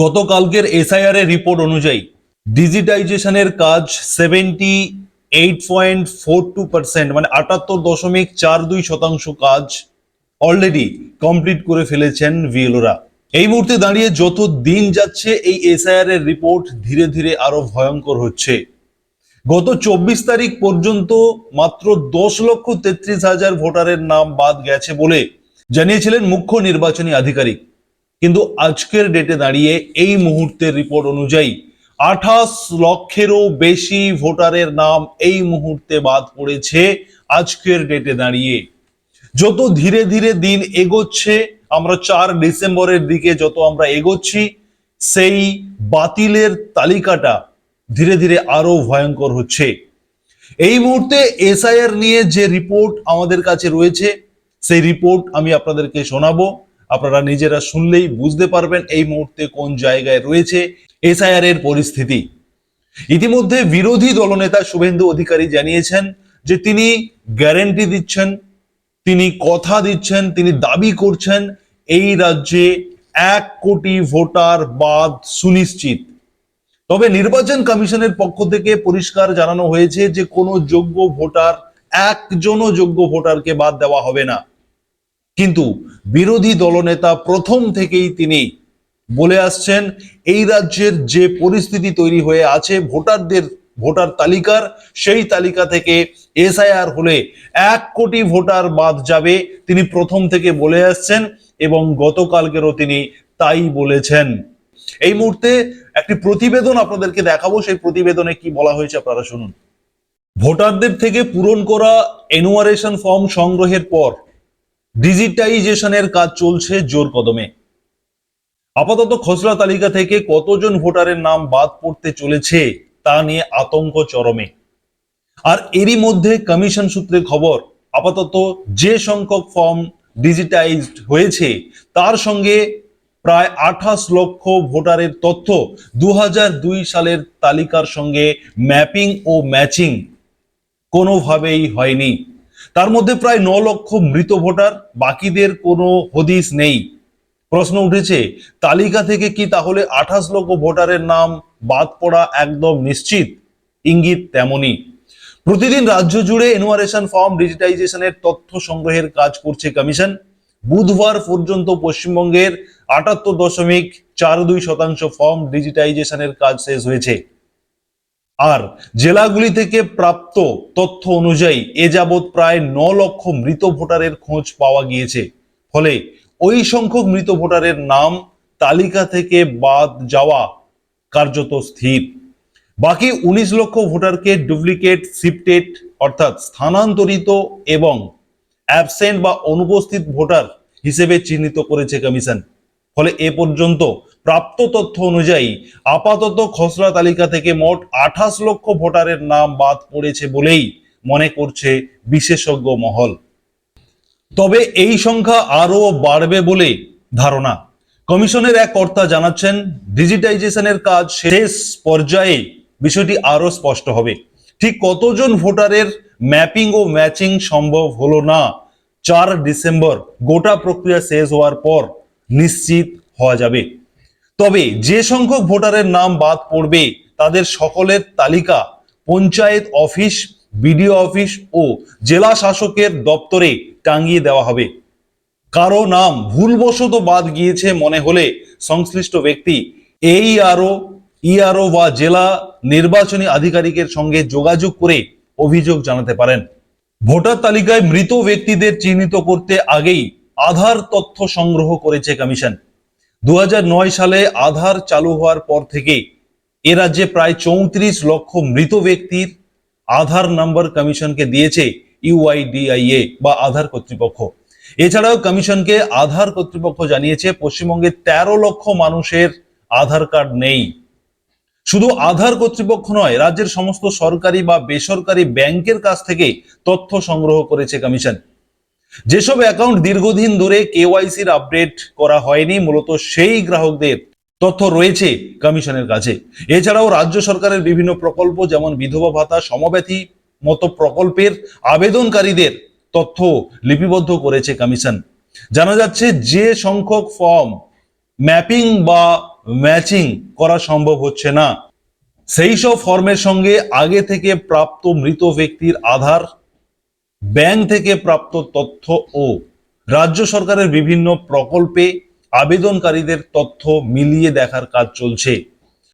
গতকালকের এসআইআর এর রিপোর্ট অনুযায়ী ডিজিটাইজেশনের কাজ seventy eight point four two percent মানে আটাত্তর দশমিক চার দুই শতাংশ কাজ অলরেডি কমপ্লিট করে ফেলেছেন ভিএলওরা এই মুহূর্তে দাঁড়িয়ে যত দিন যাচ্ছে, এই এসআইআর এর রিপোর্ট ধীরে ধীরে আরও ভয়ঙ্কর হচ্ছে। গত চব্বিশ তারিখ পর্যন্ত মাত্র দশ লক্ষ তেত্রিশ হাজার ভোটারের নাম বাদ গেছে বলে জানিয়েছিলেন মুখ্য নির্বাচনী আধিকারিক। কিন্তু আজকের ডেটে দাঁড়িয়ে এই মুহূর্তের রিপোর্ট অনুযায়ী আঠাশ লক্ষেরও বেশি ভোটারের নাম এই মুহূর্তে বাদ পড়েছে আজকের ডেটে দাঁড়িয়ে। যত ধীরে ধীরে দিন এগোচ্ছে, আমরা চার ডিসেম্বরের দিকে যত আমরা এগোচ্ছি, সেই বাতিলের তালিকাটা ধীরে ধীরে আরও ভয়ঙ্কর হচ্ছে। এই মুহূর্তে এসআইআর নিয়ে যে রিপোর্ট আমাদের কাছে রয়েছে, সেই রিপোর্ট আমি আপনাদেরকে শোনাবো। আপনারা নিজেরা শুনলেই বুঝতে পারবেন এই মুহূর্তে কোন জায়গায় রয়েছে এসআইআর এর পরিস্থিতি। ইতিমধ্যে বিরোধী দলনেতা শুভেন্দু অধিকারী জানিয়েছেন যে তিনি গ্যারেন্টি দিচ্ছেন, তিনি কথা দিচ্ছেন, তিনি দাবি করছেন এই রাজ্যে এক কোটি ভোটার বাদ সুনিশ্চিত। তবে নির্বাচন কমিশনের পক্ষ থেকে পরিষ্কার জানানো হয়েছে যে কোনো যোগ্য ভোটার, একজনও যোগ্য ভোটারকে বাদ দেওয়া হবে না। কিন্তু বিরোধী দলনেতা প্রথম থেকেই তিনি বলে আসছেন, এই রাজ্যের যে পরিস্থিতি তৈরি হয়ে আছে, ভোটারদের, ভোটার তালিকার, সেই তালিকা থেকে এসআইআর হলে এক কোটি ভোটার বাদ যাবে, তিনি প্রথম থেকে বলে আসছেন এবং গতকালকেরও তিনি তাই বলেছেন। এই মুহূর্তে একটি প্রতিবেদন আপনাদেরকে দেখাবো, সেই প্রতিবেদনে কি বলা হয়েছে আপনারা শুনুন। ভোটারদের থেকে পূরণ করা এনুয়ারেশন ফর্ম সংগ্রহের পর ডিজিটাইজেশনের কাজ চলছে জোর কদমে। আপাতত খসড়া তালিকা থেকে কতজন ভোটারের নাম বাদ পড়তে চলেছে তা নিয়ে আতঙ্ক চরমে। আর এরই মধ্যে কমিশন সূত্রে খবর, আপাতত যে সংখ্যক ফর্ম ডিজিটাইজড হয়েছে, তার সঙ্গে প্রায় আঠাশ লক্ষ ভোটারের তথ্য দু হাজার দুই সালের তালিকার সঙ্গে ম্যাপিং ও ম্যাচিং কোনোভাবেই হয়নি। তার মধ্যে প্রায় ন লক্ষ মৃত ভোটার, বাকিদের কোনো হদিস নেই। প্রশ্ন উঠেছে, তালিকা থেকে কি তাহলে আঠাশ লক্ষ ভোটারের নাম বাদ পড়া একদম নিশ্চিত? ইঙ্গিত তেমনই। প্রতিদিন রাজ্য জুড়ে এনুয়ারেশন ফর্ম ডিজিটাইজেশনের তথ্য সংগ্রহের কাজ করছে কমিশন বুধবার পর্যন্ত পশ্চিমবঙ্গের আটাত্তর দশমিক চার দুই শতাংশ ফর্ম ডিজিটাইজেশনের কাজ শেষ হয়েছে। আর জেলাগুলি থেকে প্রাপ্ত তথ্য অনুযায়ী এ যাবৎ প্রায় ন লক্ষ মৃত ভোটারের খোঁজ পাওয়া গিয়েছে। ফলে ওই সংখ্যক মৃত ভোটারের নাম, তালিকা থেকে বাদ যাওয়া কার্যত স্থির। বাকি উনিশ লক্ষ ভোটারকে ডুপ্লিকেট, শিফটেড অর্থাৎ স্থানান্তরিত এবং অ্যাবসেন্ট বা অনুপস্থিত ভোটার হিসেবে চিহ্নিত করেছে কমিশন। ফলে এ পর্যন্ত প্রাপ্ত তথ্য অনুযায়ী আপাতত খসড়া তালিকা থেকে মোট আঠাশ লক্ষ ভোটারের নাম বাদ পড়েছে বলেই মনে করছে বিশেষজ্ঞ মহল। তবে এই সংখ্যা আরও বাড়বে বলে ধারণা। কমিশনের এক কর্তা জানাচ্ছেন, ডিজিটাইজেশনের কাজ শেষ পর্যায়ে বিষয়টি আরও স্পষ্ট হবে। ঠিক কতজন ভোটারের ম্যাপিং ও ম্যাচিং সম্ভব হলো না, চার ডিসেম্বর গোটা প্রক্রিয়া শেষ হওয়ার পর নিশ্চিত হওয়া যাবে। তবে যে সংখ্যক ভোটারের নাম বাদ পড়বে, তাদের সকলের তালিকা পঞ্চায়েত অফিস, বিডিও অফিস ও জেলা শাসকের দপ্তরে টাঙ্গিয়ে দেওয়া হবে। কারও নাম ভুলবশত বাদ গিয়েছে মনে হলে সংশ্লিষ্ট ব্যক্তি এই আরও ইআরও বা জেলা নির্বাচনী আধিকারিকের সঙ্গে যোগাযোগ করে অভিযোগ জানাতে পারেন। ভোটার তালিকায় মৃত ব্যক্তিদের চিহ্নিত করতে আগেই আধার তথ্য সংগ্রহ করেছে কমিশন। দু হাজার নয় সালে আধার চালু হওয়ার পর থেকে এ রাজ্যে প্রায় চৌত্রিশ লক্ষ মৃত ব্যক্তির আধার নাম্বার কমিশনকে দিয়েছে ইউআইডিআইএ বা আধার কর্তৃপক্ষ। এছাড়াও কমিশনকে আধার কর্তৃপক্ষ জানিয়েছে, পশ্চিমবঙ্গে তেরো লক্ষ মানুষের আধার কার্ড নেই। শুধু আধার কর্তৃপক্ষ নয়, রাজ্যের সমস্ত সরকারি বা বেসরকারি ব্যাংকের কাছ থেকে তথ্য সংগ্রহ করেছে কমিশন। যেসব অ্যাকাউন্ট দীর্ঘদিন ধরে কেওয়াইসির আপডেট করা হয়নি, মূলত সেই গ্রাহকদের তথ্য রয়েছে কমিশনের কাছে। এছাড়াও রাজ্য সরকারের বিভিন্ন প্রকল্প, যেমন বিধবা ভাতা, সমব্যথী মতো প্রকল্পের আবেদনকারীদের তথ্য লিপিবদ্ধ করেছে কমিশন। জানা যাচ্ছে, যে সংখ্যক ফর্ম ম্যাপিং বা ম্যাচিং করা সম্ভব হচ্ছে না। সেই সব ফর্মের সঙ্গে আগে থেকে প্রাপ্ত মৃত ব্যক্তির আধার ব্যাংক থেকে প্রাপ্ত তথ্য ও রাজ্য সরকারের বিভিন্ন প্রকল্পে আবেদনকারীদের তথ্য মিলিয়ে দেখার কাজ চলছে।